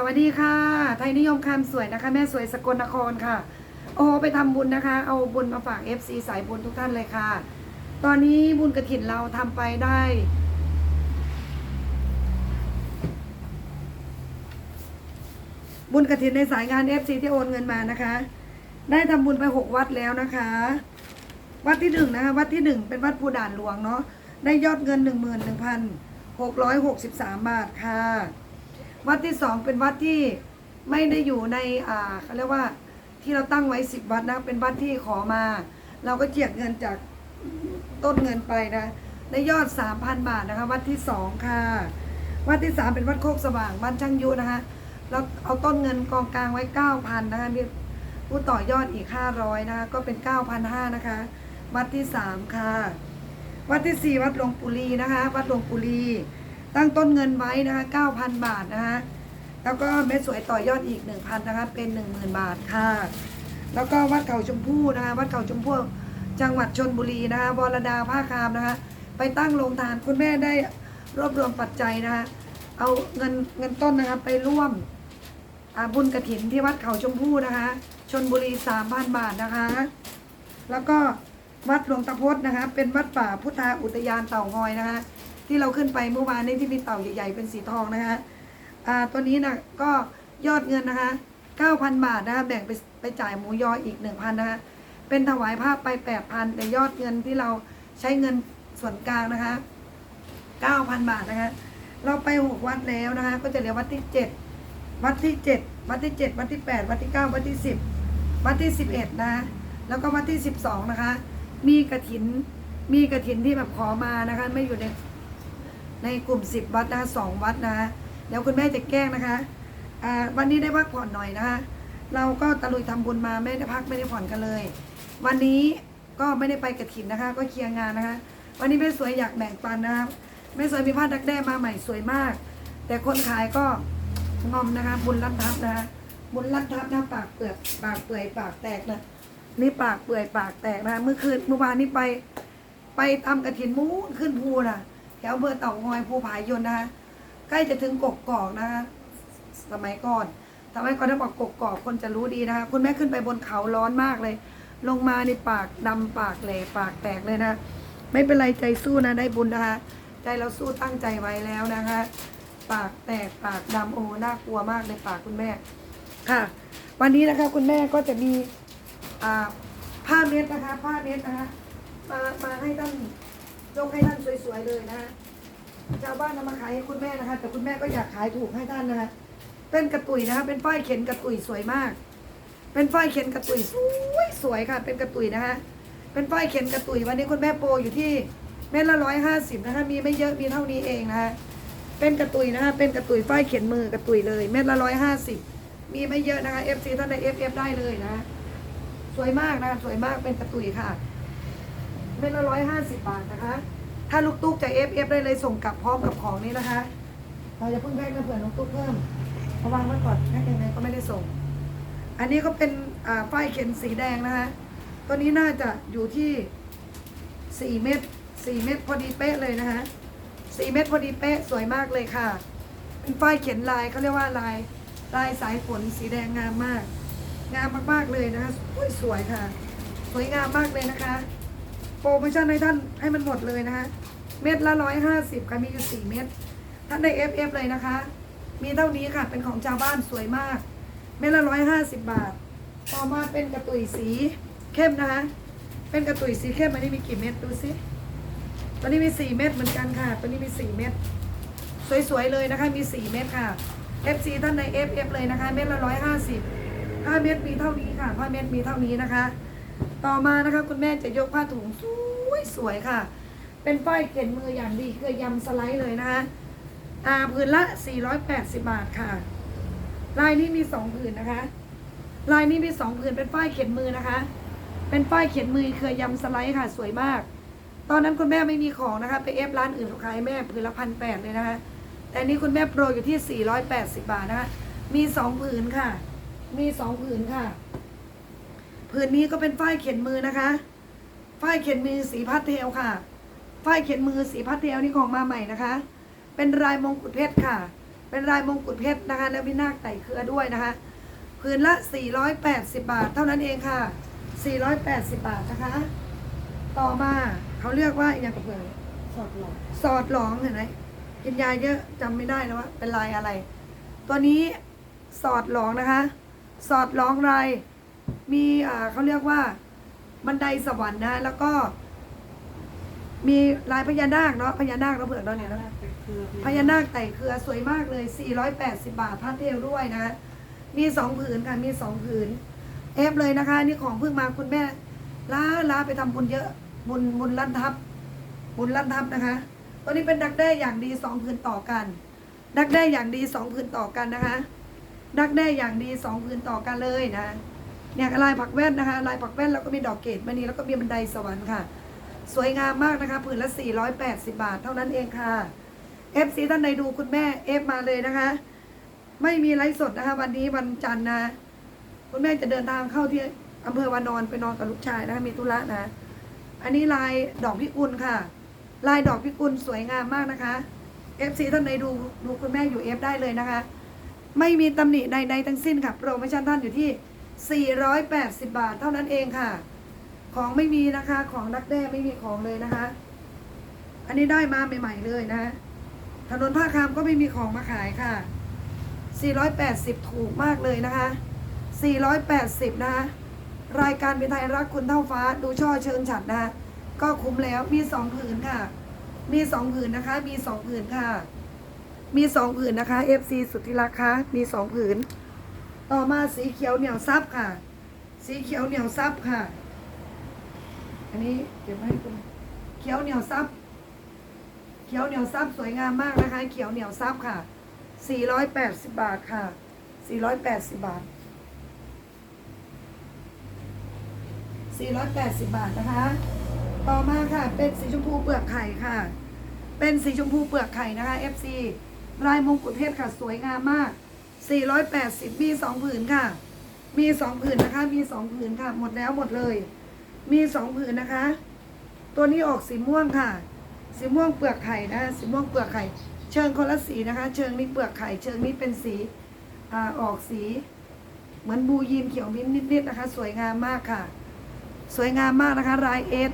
สวัสดีค่ะ ไทยนิยมคำสวยนะคะ แม่สวยสกลนครค่ะ โอ้ไปทำบุญนะคะ เอาบุญมาฝาก FC สายบุญทุกท่านเลยค่ะ ตอนนี้บุญกระถินเราทำไปได้บุญกระถินในสายงาน FC ที่โอนเงินมานะคะ ได้ทำบุญไปหกวัดแล้วนะคะ วัดที่หนึ่งนะคะ วัดที่หนึ่งเป็นวัดภูด่านหลวงเนาะ ได้ยอดเงินหนึ่งหมื่นหนึ่งพันหกร้อยหกสิบสามบาทค่ะ วัดที่สองเป็นวัดที่ไม่ได้อยู่ในอ่าเขาเรียกว่าที่เราตั้งไว้สิบวัดนะเป็นวัดที่ขอมา เราก็เจียกเงินจากต้นเงินไปนะได้ยอดสามพันบาทนะคะ วัดที่สองค่ะ วัดที่สามเป็นวัดโคกสว่างบ้านช่างยุนะคะแล้วเอาต้นเงินกองกลางไว้เก้าพันนะคะมีผู้ต่อยอดอีกห้าร้อยนะคะก็เป็นเก้าพันห้านะคะ วัดที่สามค่ะ วัดที่สี่วัดหลวงปุรีนะคะ วัดหลวงปุรี ตั้งต้นเงินไว้นะคะเก้าพันบาทนะคะแล้วก็เม็ดสวยต่อยอดอีกหนึ่งพันนะคะเป็นหนึ่งหมื่นบาทค่ะ แล้วก็วัดเขาชมพู่นะคะวัดเขาชมพู่จังหวัดชนบุรีนะคะวรดาผ้าคามนะคะ ไปตั้งโรงทานคุณแม่ได้รวบรวมปัจจัยนะคะเอาเงินเงินต้นนะคะไปร่วมอาบุญกระถินที่วัดเขาชมพู่นะคะ ชนบุรีสามพันบาทนะคะ แล้วก็วัดหลวงตะพดนะคะ เป็นวัดป่าพุทธาอุทยานเต่างอยนะคะ ที่เราขึ้นไปเมื่อวานนี้ที่มีเต่าใหญ่ๆเป็นสีทองนะคะอ่าตัวนี้นะก็ยอดเงินนะคะ 9,000 บาทนะคะแบ่งไปไปจ่ายหมูยออีก 1,000นะคะเป็นถวายภาพไป 8,000แต่ยอดเงินที่เราใช้เงินส่วนกลางนะคะ 9,000 บาทนะคะ เราไปหกวัดแล้วนะคะ ก็จะเหลือวัดที่ 7 วัดที่ 7 วัดที่ 7 วัดที่ 8 วัดที่ 9 วัดที่ 10 วัดที่ 11 นะคะแล้วก็วัดที่ 12 นะคะ มีกระถิน มีกระถินที่แบบขอมานะคะ ไม่อยู่ใน ในกลุ่ม 10 วัดนะคะสองวัดนะคะเดี๋ยวคุณแม่จะแกล้งนะคะวันนี้ได้พักผ่อนหน่อยนะคะเราก็ตะลุยทำบุญมาไม่ได้พักไม่ได้ผ่อนกันเลย วันนี้ก็ไม่ได้ไปกระถินนะคะ ก็เคลียร์งานนะคะ วันนี้แม่สวยอยากแบ่งปันนะคะแม่สวยมีผ้าดักแด้มาใหม่สวยมาก แต่คนขายก็งอมนะคะ บุญรัดทับนะคะบุญรัดทับนะปากเปลือกปากเปื่อยปากแตกนะนี่ปากเปื่อยปากแตกนะคะเมื่อคืนเมื่อวานนี้ไป ไปทำกระถินมูนขึ้นภูน่ะ แถวอำเภอเต่างอยภูผายนนะคะใกล้จะถึงกกกอกนะคะสมัยก่อนสมัยก่อนถ้าบอกกกกอกคนจะรู้ดีนะคะคุณแม่ขึ้นไปบนเขาร้อนมากเลย ลงมาในปากดำปากแหลปากแตกเลยนะไม่เป็นไรใจสู้นะได้บุญนะคะ ใจเราสู้ตั้งใจไว้แล้วนะคะ ปากแตกปากดำโอ้น่ากลัวมากเลยปากคุณแม่ค่ะ วันนี้นะคะคุณแม่ก็จะมีผ้าเม็ดนะคะ ผ้าเม็ดนะคะมามาให้ท่าน ยกให้ท่านสวยๆเลยนะคะชาวบ้านนำมาขายให้คุณแม่นะคะ แต่คุณแม่ก็อยากขายถูกให้ท่านนะคะเป็นกระตุยนะคะเป็นฝ้ายเข็นกระตุยสวยมาก เป็นฝ้ายเข็นกระตุยสวยสวยค่ะ เป็นกระตุยนะคะเป็นฝ้ายเข็นกระตุยวันนี้คุณแม่โปรอยู่ที่เม็ดละร้อยห้าสิบนะคะมีไม่เยอะมีเท่านี้เองนะคะเป็นกระตุยนะคะเป็นกระตุยฝ้ายเข็นมือกระตุยเลยเม็ดละร้อยห้าสิบมีไม่เยอะนะคะ FC ท่านใน FF ได้เลยนะ สวยมากนะคะสวยมากเป็นกระตุยค่ะ เม็ดละร้อยห้าสิบบาทนะคะ ถ้าลูกตุ๊กจะ FF ได้เลยส่งกลับพร้อมกับของนี้นะคะ เราจะเพิ่งแพ็กนะเผื่อลูกตุ๊กเพิ่มเพราะวางไว้ก่อนแพ็กยังไงก็ไม่ได้ส่ง อันนี้ก็เป็นฝ้ายเข็นสีแดงนะคะ ตัวนี้น่าจะอยู่ที่สี่เม็ดสี่เม็ดพอดีเป๊ะเลยนะคะสี่เม็ดพอดีเป๊ะสวยมากเลยค่ะ เป็นฝ้ายเขียนลายเขาเรียกว่าลายลายสายฝนสีแดงงามมาก งามมากๆเลยนะคะสวยสวยค่ะ สวยงามมากเลยนะคะ โปรโมชั่นให้ท่านให้มันหมดเลยนะคะ เม็ดละร้อยห้าสิบค่ะมีอยู่สี่เม็ดท่านได้เอฟเอฟเลยนะคะ มีเท่านี้ค่ะเป็นของชาวบ้านสวยมาก เม็ดละร้อยห้าสิบบาท ต่อมาเป็นกระตุยสีเข้มนะคะ เป็นกระตุยสีเข้มอันนี้มีกี่เม็ดดูสิตัวนี้มีสี่เม็ดเหมือนกันค่ะตัวนี้มีสี่เม็ดสวยๆเลยนะคะมีสี่เม็ดค่ะ FC ท่านใน FF เลยนะคะ เม็ดละร้อยห้าสิบห้าเม็ดมีเท่านี้ค่ะห้าเม็ดมีเท่านี้นะคะ ต่อมานะคะคุณแม่จะยกผ้าถุงสวยสวยค่ะ เป็นป้ายเขียนมืออย่างดีคือยำสไลด์เลยนะคะอ่าผืนละ 480 บาทค่ะ ลายนี้มีสองผืนนะคะ ลายนี้มีสองผืนเป็นป้ายเขียนมือนะคะ เป็นป้ายเขียนมือเคยยำสไลด์ค่ะสวยมาก ตอนนั้นคุณแม่ไม่มีของนะคะไปเอฟร้านอื่นเขาขายแม่ผืนละพันแปดเลยนะคะ แต่นี้คุณแม่โปรอยู่ที่ 480 บาทนะคะ มีสองผืนค่ะ มีสองผืนค่ะ ผืนนี้ก็เป็นฝ้ายเขียนมือนะคะฝ้ายเขียนมือสีพัดเทลค่ะฝ้ายเขียนมือสีพัดเทลนี่ของมาใหม่นะคะ เป็นลายมงกุฎเพชรค่ะ เป็นลายมงกุฎเพชรนะคะ แล้วมีนาคไต่เครือด้วยนะคะผืนละ 480 บาท เท่านั้นเองค่ะ 480 บาทนะคะ ต่อมาเขาเรียกว่าอย่างกับเพื่อนสอดหลอกสอดหลองเห็นไหมกินยาเยอะจำไม่ได้แล้วว่าเป็นลายอะไร ตัวนี้สอดหลองนะคะ สอดหลองลาย มีอ่าเขาเรียกว่าบันไดสวรรค์นะ แล้วก็ มีลายพญานาคเนาะพญานาคเราเผื่อเราเนี่ยเนาะเป็นเครือพญานาคไต่เครือสวยมากเลย 480 บาทพัดเทลด้วยนะ มีสองผืนค่ะ มีสองผืน เอฟเลยนะคะ นี่ของเพิ่งมาคุณแม่ล้าล้าไปทำบุญเยอะ บุญบุญลั่นทับ บุญลั่นทับนะคะ ตัวนี้เป็นดักแด้อย่างดีสองผืนต่อกัน ดักแด้อย่างดีสองผืนต่อกันนะคะ ดักแด้อย่างดีสองผืนต่อกันเลยนะ เนี่ยลายผักแว่นนะคะ ลายผักแว่นแล้วก็มีดอกเกดมณีแล้วก็มีบันไดสวรรค์ค่ะ สวยงามมากนะคะผืนละ 480 บาท เท่านั้นเองค่ะเอฟซีท่านใดดูคุณแม่เอฟมาเลยนะคะ ไม่มีไลฟ์สดนะคะ วันนี้วันจันทร์นะ คุณแม่จะเดินทางเข้าที่อำเภอวานอนไปนอนกับลูกชายนะคะมีธุระนะ อันนี้ลายดอกพิกุลค่ะ ลายดอกพิกุลสวยงามมากนะคะเอฟซีท่านใดดูดูคุณแม่อยู่เอฟได้เลยนะคะ ไม่มีตำหนิใดๆทั้งสิ้นค่ะโปรโมชั่นท่านอยู่ที่ 480 บาทเท่านั้นเองค่ะ ของไม่มีนะคะ ของดักแด้ไม่มีของเลยนะคะ อันนี้ได้มาใหม่ ๆ เลยนะถนนท่าคามก็ไม่มีของมาขายค่ะ 480 ถูกมากเลยนะคะ 480 นะคะ รายการเป็นไทยรักคุณเท่าฟ้าดูช่อเชิงฉัดนะคะก็คุ้มแล้วมีสองผืนค่ะ มีสองผืนนะคะ มีสองผืนค่ะ มีสองผืนนะคะ FC สุดที่รักคะมีสองผืน ต่อมาสีเขียวเหนียวซับค่ะ สีเขียวเหนียวซับค่ะ อันนี้เก็บให้คุณเขียวเหนียวซับเขียวเหนียวซับสวยงามมากนะคะ เขียวเหนียวซับค่ะ 480 บาทค่ะ 480 บาท 480 บาทนะคะ ต่อมาค่ะ เป็นสีชมพูเปลือกไข่ค่ะ เป็นสีชมพูเปลือกไข่นะคะ FC ลายมงกุฎเพชรค่ะ สวยงามมาก 480 มี2ผืนค่ะ มี2ผืนนะคะ มี2ผืนค่ะ หมดแล้วหมดเลย มี2ผืนนะคะ ตัวนี้ออกสีม่วงค่ะ สีม่วงเปลือกไข่นะ สีม่วงเปลือกไข่ เชิงคนละสีนะคะ เชิงนี้เปลือกไข่ เชิงนี้เป็นสีอ่าออกสี เหมือนบูยีนเขียวมิ้นนิดๆนะคะ สวยงามมากค่ะ สวยงามมากนะคะ ลายเอส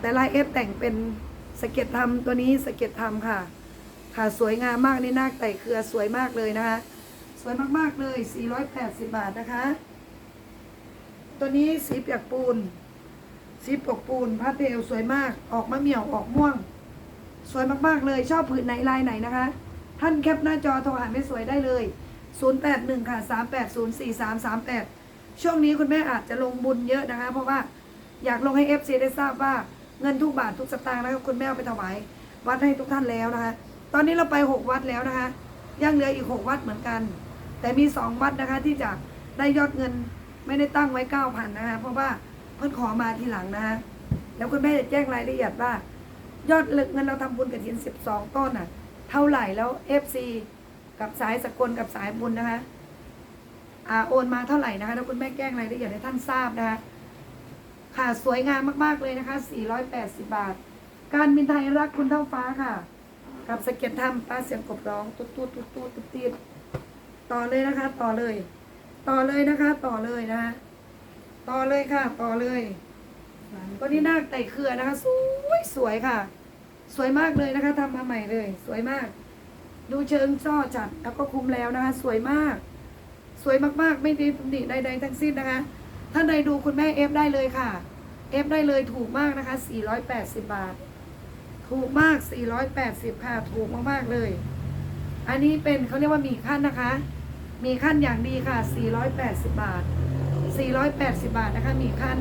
แต่ลายเอสแต่งเป็นสเก็ตทำตัวนี้สเก็ตทำค่ะ ค่ะสวยงามมากนี่นาคไต่เครือสวยมากเลยนะคะ สวยมากๆเลย 480 บาทนะคะ ตัวนี้สีเปียกปูน สีปกปูนพาสเทลสวยมาก ออกมะเหมี่ยวออกม่วง สวยมากๆเลย ชอบผืนไหนลายไหนนะคะ ท่านแคปหน้าจอโทรหาไม่สวยได้เลย 081 ค่ะ 3804338 ช่วงนี้คุณแม่อาจจะลงบุญเยอะนะคะ เพราะว่าอยากลงให้ FC ได้ทราบว่าเงินทุกบาททุกสตางค์นะคะคุณแม่เอาไปถวายวัดให้ทุกท่านแล้วนะคะ ตอนนี้เราไป 6 วัดแล้วนะคะ ยังเหลืออีก 6 วัดเหมือนกัน แต่มี 2 วัดนะคะที่จะได้ยอดเงินไม่ได้ตั้งไว้ 9,000นะคะเพราะว่าเพิ่นขอมาทีหลังนะคะแล้วคุณแม่จะแจ้งรายละเอียดว่า ยอดเงินเราทำบุญกับถิน 12 ต้นน่ะ เท่าไหร่แล้ว FC กับสายสกลกับสายบุญนะคะอ่าโอนมาเท่าไหร่นะคะแล้วคุณแม่แจ้งรายละเอียดให้ท่านทราบนะคะค่ะสวยงามมากๆเลยนะคะ 480 บาท การบินไทยรักคุณเท่าฟ้าค่ะ กับสเก็ตทำป้าเสียงกบร้อง ตุ๊ดตุ๊ดตุ๊ดตุ๊ดตุ๊ดตุ๊ด ต่อเลยนะคะ ต่อเลย ต่อเลยนะคะ ต่อเลยนะคะต่อเลยค่ะ ต่อเลยตัวนี้นาคไต่เครือนะคะ สวยสวยค่ะ สวยมากเลยนะคะทำมาใหม่เลย สวยมาก ดูเชิงช่อจัดแล้วก็คุ้มแล้วนะคะ สวยมาก สวยมากๆ ไม่ดีตำหนิใดๆทั้งสิ้นนะคะท่านใดดูคุณแม่เอฟได้เลยค่ะเอฟได้เลยถูกมากนะคะ 480 บาท ถูกมาก 480 ค่ะ ถูกมากๆเลย อันนี้เป็นเขาเรียกว่ามีขั้นนะคะ มีขั้นอย่างดีค่ะ 480 บาท 480 บาทนะคะ มีขั้น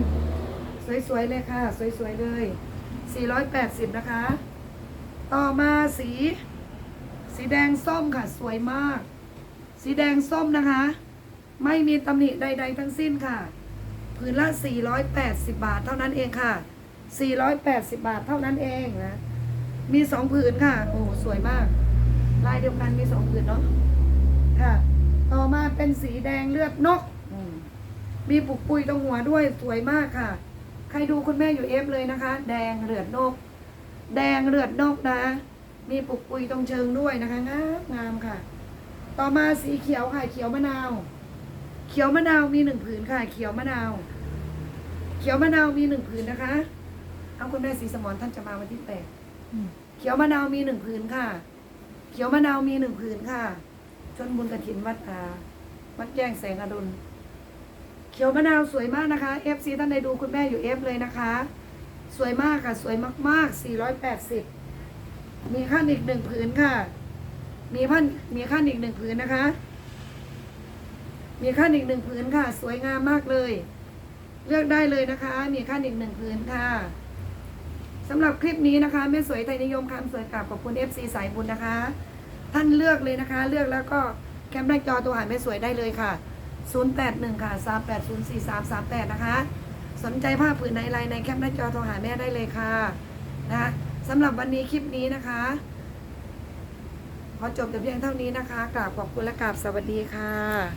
สวยๆเลยค่ะ สวยๆเลย 480 นะคะ ต่อมาสี สีแดงส้มค่ะ สวยมาก สีแดงส้มนะคะ ไม่มีตำหนิใด ๆ ทั้งสิ้นค่ะผืนละ 480 บาทเท่านั้นเองค่ะ 480 บาทเท่านั้นเองนะ มีสองผืนค่ะ โอ้ สวยมาก ลายเดียวกันมีสองผืนเนาะ ค่ะ ต่อมาเป็นสีแดงเลือดนกอืมมีปุกปุยตรงหัวด้วยสวยมากค่ะ ใครดูคุณแม่อยู่เอฟเลยนะคะ แดงเลือดนก แดงเลือดนกนะ มีปุกปุยตรงเชิงด้วยนะคะงามงามค่ะ ต่อมาสีเขียวค่ะเขียวมะนาว เขียวมะนาวมีหนึ่งผืนค่ะ เขียวมะนาว เขียวมะนาวมีหนึ่งผืนนะคะเอาคุณแม่สีสมรท่านจะมาวันที่แปดอืมเขียวมะนาวมีหนึ่งผืนค่ะ เขียวมะนาวมีหนึ่งผืนค่ะช นบุญกระถินวัดอาวัดแจ้งแสงอดุล เขียวมะนาวสวยมากนะคะ FC ท่านใดดูคุณแม่อยู่ F เลยนะคะ สวยมากค่ะ สวยมากๆ 480 มีขั้นอีกหนึ่งผืนค่ะ มีขั้นมีขั้นอีกหนึ่งผืนนะคะ มีขั้นอีกหนึ่งผืนค่ะ สวยงามมากเลย เลือกได้เลยนะคะ มีขั้นอีกหนึ่งผืนค่ะสำหรับคลิปนี้นะคะแม่สวยไทยนิยมคำสวยกราบขอบคุณ FC สายบุญนะคะ ท่านเลือกเลยนะคะ เลือกแล้วก็แคมหน้าจอตัวหาแม่สวยได้เลยค่ะ 081 ค่ะ 3804338นะคะ สนใจผ้าผืนไหนลายในแคมหน้าจอโทรหาแม่ได้เลยค่ะนะคะสำหรับวันนี้คลิปนี้นะคะ ขอจบแต่เพียงเท่านี้นะคะกราบขอบคุณและกราบสวัสดีค่ะ